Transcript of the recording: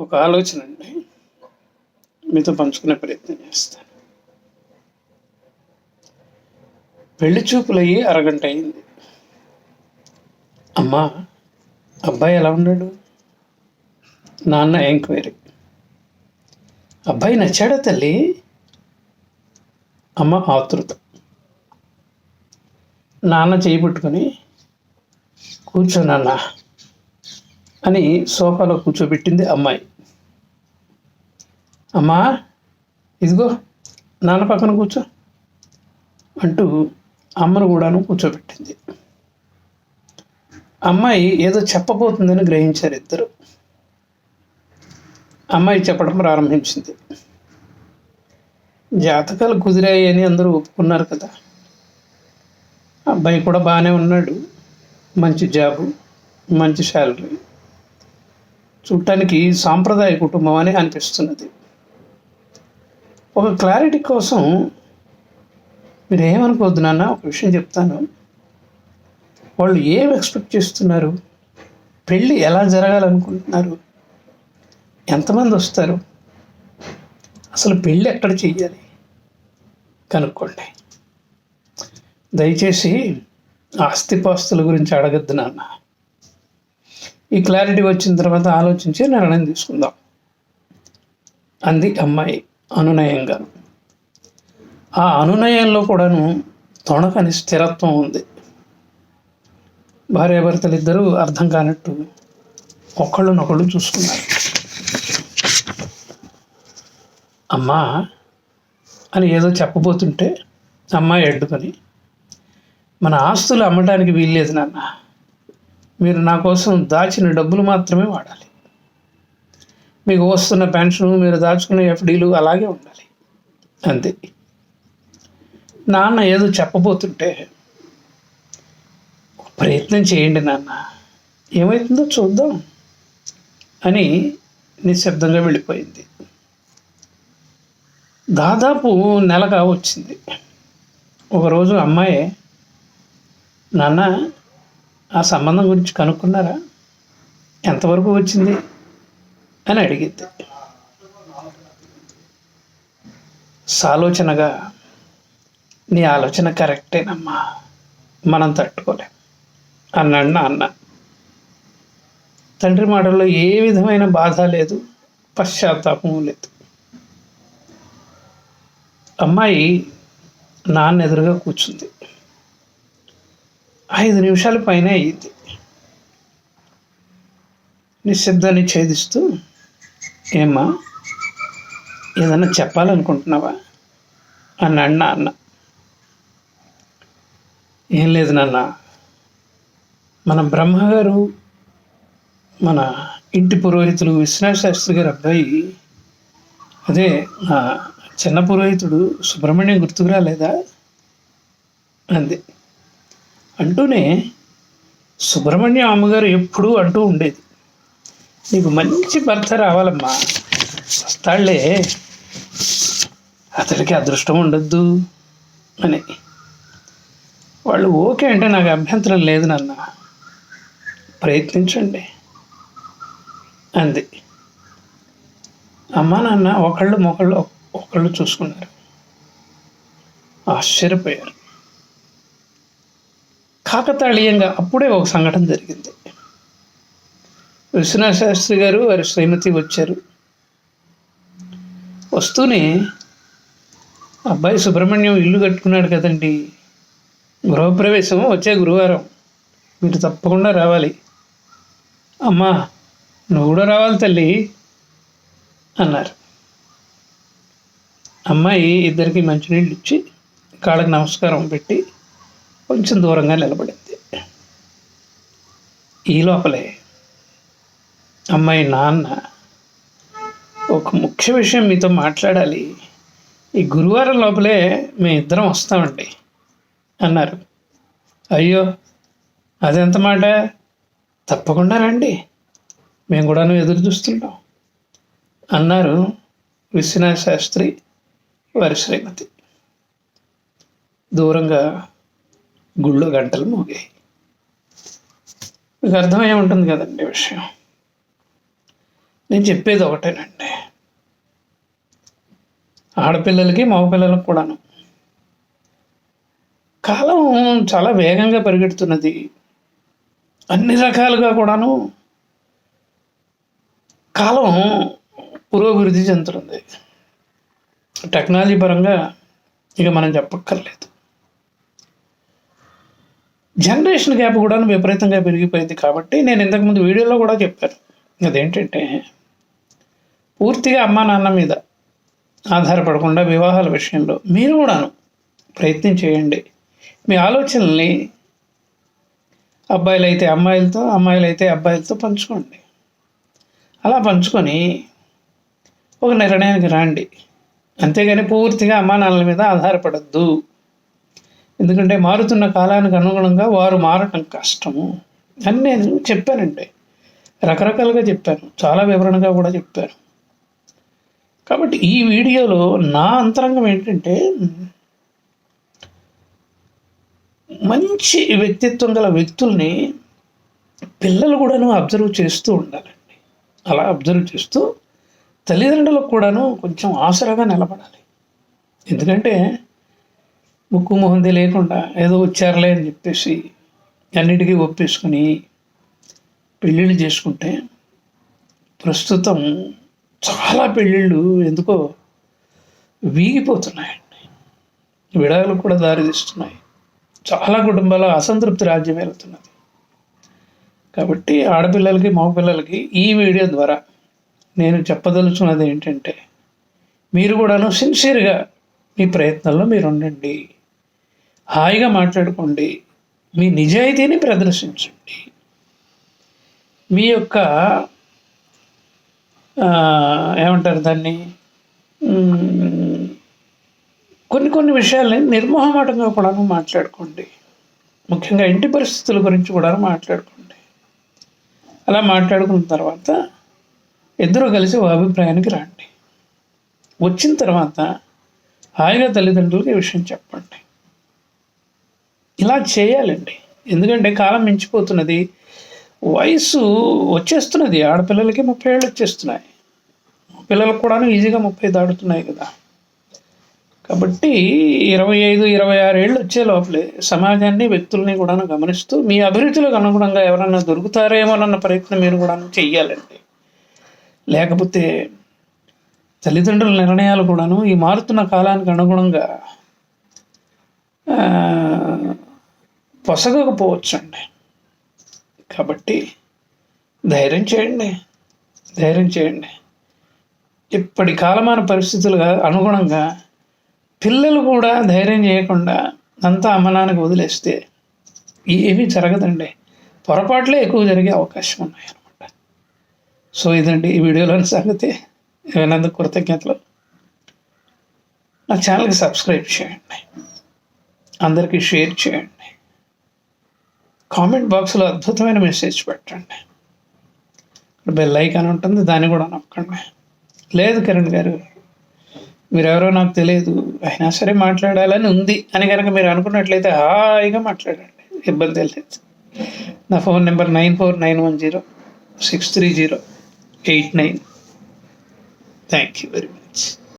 ఒక ఆలోచన అండి. మీతో పంచుకునే ప్రయత్నం చేస్తాను. పెళ్ళి చూపులయ్యి అరగంట అయింది. అమ్మా అబ్బాయి ఎలా ఉన్నాడు? నాన్న ఎంక్వైరీ. అబ్బాయి నచ్చాడా తల్లి? అమ్మ ఆతృత. నాన్న చేయబట్టుకొని కూర్చో నాన్న అని సోఫాలో కూర్చోబెట్టింది అమ్మాయి. అమ్మా ఇదిగో నాన్న పక్కన కూర్చో అంటూ అమ్మను కూడాను కూర్చోబెట్టింది. అమ్మాయి ఏదో చెప్పబోతుందని గ్రహించారు ఇద్దరు. అమ్మాయి చెప్పడం ప్రారంభించింది. జాతకాలు కుదిరాయి అని అందరూ ఒప్పుకున్నారు కదా. అబ్బాయి కూడా బాగానే ఉన్నాడు. మంచి జాబు మంచి శాలరీ. చూడటానికి సాంప్రదాయ కుటుంబం అని అనిపిస్తున్నది. ఒక క్లారిటీ కోసం మీరు ఏమనుకోవద్దు నాన్న ఒక విషయం చెప్తాను. వాళ్ళు ఏం ఎక్స్పెక్ట్ చేస్తున్నారు? పెళ్ళి ఎలా జరగాలనుకుంటున్నారు? ఎంతమంది వస్తారు? అసలు పెళ్ళి ఎక్కడ చెయ్యాలి? కనుక్కోండి. దయచేసి ఆస్తిపాస్తుల గురించి అడగద్దు నాన్న. ఈ క్లారిటీ వచ్చిన తర్వాత ఆలోచించి నిర్ణయం తీసుకుందాం. అంది అమ్మాయి. అనునయంగా. ఆ అనునయంలో కూడాను తొణకని స్థిరత్వం ఉంది. భార్యాభర్తలు ఇద్దరూ అర్థం కానట్టు ఒకళ్ళనొకళ్ళు చూసుకున్నారు. అమ్మా అని ఏదో చెప్పబోతుంటే అమ్మాయి అడ్డుకొని మన ఆస్తులు అమ్మడానికి వీల్లేదు నాన్న. మీరు నా కోసం దాచిన డబ్బులు మాత్రమే వాడాలి. మీకు వస్తున్న పెన్షన్ మీరు దాచుకునే ఎఫ్డీలు అలాగే ఉండాలి. అంతే. నాన్న ఏదో చెప్పబోతుంటే ప్రయత్నం చేయండి నాన్న. ఏమవుతుందో చూద్దాం అని నిశ్శబ్దంగా వెళ్ళిపోయింది. దాదాపు నెలగా వచ్చింది. ఒకరోజు అమ్మాయి నాన్న ఆ సంబంధం గురించి కనుక్కున్నారా? ఎంతవరకు వచ్చింది? అని అడిగింది సాలోచనగా నీ ఆలోచన కరెక్టేనమ్మా మనం తట్టుకోలేం అన్నాడు నాన్న. తండ్రి మాటల్లో ఏ విధమైన బాధ లేదు పశ్చాత్తాపం లేదు. అమ్మాయి నాన్న ఎదురుగా కూర్చుంది. ఐదు నిమిషాల పైన అయ్యింది. నిశ్శబ్దాన్ని ఛేదిస్తూ ఏమ్మా? ఏదన్నా చెప్పాలనుకుంటున్నావా? అన్నాడు నాన్న. ఏం లేదు నాన్న. మన బ్రహ్మగారు మన ఇంటి పురోహితులు విశ్వనాథ శాస్త్రి గారి అబ్బాయి. అదే నా చిన్న పురోహితుడు సుబ్రహ్మణ్యం గుర్తుకు రాలేదా? అంది. అంటూనే సుబ్రహ్మణ్యం అమ్మగారు ఎప్పుడూ అంటూ ఉండేది. నీకు మంచి భర్త రావాలమ్మా. వస్తాళ్ళే. అతడికి అదృష్టం ఉండొద్దు అని. వాళ్ళు ఓకే అంటే నాకు అభ్యంతరం లేదు నాన్న. ప్రయత్నించండి అంది. అమ్మా నాన్న ఒకళ్ళు మొకళ్ళు ఒకళ్ళు చూసుకున్నారు. ఆశ్చర్యపోయారు. కాకతాళీయంగా అప్పుడే ఒక సంఘటన జరిగింది. విశ్వనాథ శాస్త్రి గారు వారి శ్రీమతి వచ్చారు. వస్తూనే అబ్బాయి సుబ్రహ్మణ్యం ఇల్లు కట్టుకున్నాడు కదండి. గృహప్రవేశం వచ్చే గురువారం. మీరు తప్పకుండా రావాలి. అమ్మా నువ్వు కూడా రావాలి తల్లి అన్నారు. అమ్మాయి ఇద్దరికి మంచినీళ్ళు ఇచ్చి కాళ్ళకి నమస్కారం పెట్టి కొంచెం దూరంగా నిలబడింది. ఈ లోపలే అమ్మాయి నాన్న ఒక ముఖ్య విషయం మీతో మాట్లాడాలి. ఈ గురువారం లోపలే మేము ఇద్దరం వస్తామండి అన్నారు. అయ్యో అదెంత మాట? తప్పకుండా రండి మేము కూడాను ఎదురు చూస్తుంటాం అన్నారు విశ్వనాథ శాస్త్రి వారి శ్రీమతి. దూరంగా గుళ్ళో గంటలు మోగాయి. మీకు అర్థమై ఉంటుంది కదండి విషయం. నేను చెప్పేది ఒకటేనండి. ఆడపిల్లలకి మగపిల్లలకు కూడాను. కాలం చాలా వేగంగా పరిగెడుతున్నది. అన్ని రకాలుగా కూడాను కాలం పురోభివృద్ధి చెందుతుంది. టెక్నాలజీ పరంగా ఇక మనం చెప్పక్కర్లేదు. జనరేషన్ గ్యాప్ కూడా విపరీతంగా పెరిగిపోయింది కాబట్టి నేను ఇంతకుముందు వీడియోలో కూడా చెప్పాను. అదేంటంటే పూర్తిగా అమ్మా నాన్న మీద ఆధారపడకుండా వివాహాల విషయంలో మీరు కూడాను ప్రయత్నం చేయండి. మీ ఆలోచనల్ని అబ్బాయిలు అయితే అమ్మాయిలతో అమ్మాయిలు అయితే అబ్బాయిలతో పంచుకోండి. అలా పంచుకొని ఒక నిర్ణయానికి రండి. అంతేగాని పూర్తిగా అమ్మా నాన్నల మీద ఆధారపడద్దు. ఎందుకంటే మారుతున్న కాలానికి అనుగుణంగా వారు మారటం కష్టము. అని నేను చెప్పానండి. రకరకాలుగా చెప్పాను. చాలా వివరణగా కూడా చెప్పాను. కాబట్టి ఈ వీడియోలో నా అంతరంగం ఏంటంటే మంచి వ్యక్తిత్వం గల వ్యక్తుల్ని పిల్లలు కూడాను అబ్జర్వ్ చేస్తూ ఉండాలండి. అలా అబ్జర్వ్ చేస్తూ తల్లిదండ్రులకు కూడాను కొంచెం ఆసరాగా నిలబడాలి. ఎందుకంటే ముక్కు మొహంది లేకుండా ఏదో వచ్చారులే అని చెప్పేసి అన్నిటికీ ఒప్పేసుకుని పెళ్ళిళ్ళు చేసుకుంటే ప్రస్తుతం చాలా పెళ్ళిళ్ళు ఎందుకో వీగిపోతున్నాయండి. విడాలు కూడా దారితీస్తున్నాయి. చాలా కుటుంబాల అసంతృప్తి రాజ్యం వెళ్తున్నది కాబట్టి ఆడపిల్లలకి మగపిల్లలకి ఈ వీడియో ద్వారా నేను చెప్పదలుచున్నది ఏంటంటే మీరు కూడాను సిన్సియర్గా మీ ప్రయత్నంలో మీరు ఉండండి. హాయిగా మాట్లాడుకోండి. మీ నిజాయితీని ప్రదర్శించండి. మీ యొక్క ఏమంటారు దాన్ని? కొన్ని కొన్ని విషయాల్ని నిర్మోహమాటంగా కూడా మాట్లాడుకోండి. ముఖ్యంగా ఇంటి పరిస్థితుల గురించి కూడా మాట్లాడుకోండి. అలా మాట్లాడుకున్న తర్వాత ఇద్దరు కలిసి ఓ అభిప్రాయానికి రండి. వచ్చిన తర్వాత హాయిగా తల్లిదండ్రులకి ఈ విషయం చెప్పండి. ఇలా చేయాలండి. ఎందుకంటే కాలం మించిపోతున్నది. వయసు వచ్చేస్తున్నది. ఆడపిల్లలకి ముప్పై ఏళ్ళు వచ్చేస్తున్నాయి. పిల్లలకు కూడా ఈజీగా ముప్పై దాటుతున్నాయి కదా. కాబట్టి ఇరవై ఐదు ఇరవై ఆరు ఏళ్ళు వచ్చే లోపలే సమాజాన్ని వ్యక్తుల్ని కూడా గమనిస్తూ మీ అభిరుచులకు అనుగుణంగా ఎవరన్నా దొరుకుతారేమోనన్న ప్రయత్నం మీరు కూడా చెయ్యాలండి. లేకపోతే తల్లిదండ్రుల నిర్ణయాలు కూడాను ఈ మారుతున్న కాలానికి అనుగుణంగా పొసగకపోవచ్చండి. కాబట్టి ధైర్యం చేయండి ధైర్యం చేయండి. ఇప్పటి కాలమాన పరిస్థితులుగా అనుగుణంగా పిల్లలు కూడా ధైర్యం చేయకుండా అంతా అమ్మనానికి వదిలేస్తే ఏమీ జరగదండి. పొరపాట్లే ఎక్కువ జరిగే అవకాశం ఉన్నాయి అనమాట సో ఇదండి ఈ వీడియోలోని సంగతి. వినందుకు కృతజ్ఞతలు. నా ఛానల్కి సబ్స్క్రైబ్ చేయండి. అందరికీ షేర్ చేయండి. కామెంట్ బాక్స్లో అద్భుతమైన మెసేజ్ పెట్టండి. బెల్ ఐకాన్ ఉంటుంది దాన్ని కూడా నొక్కండి. లేదు కిరణ్ గారు. మీరెవరో నాకు తెలియదు అయినా సరే మాట్లాడాలని ఉంది అని కనుక మీరు అనుకున్నట్లయితే హాయిగా మాట్లాడండి. ఇబ్బంది లేదు. నా phone number nine four nine one zero six three zero eight nine. Thank you very much.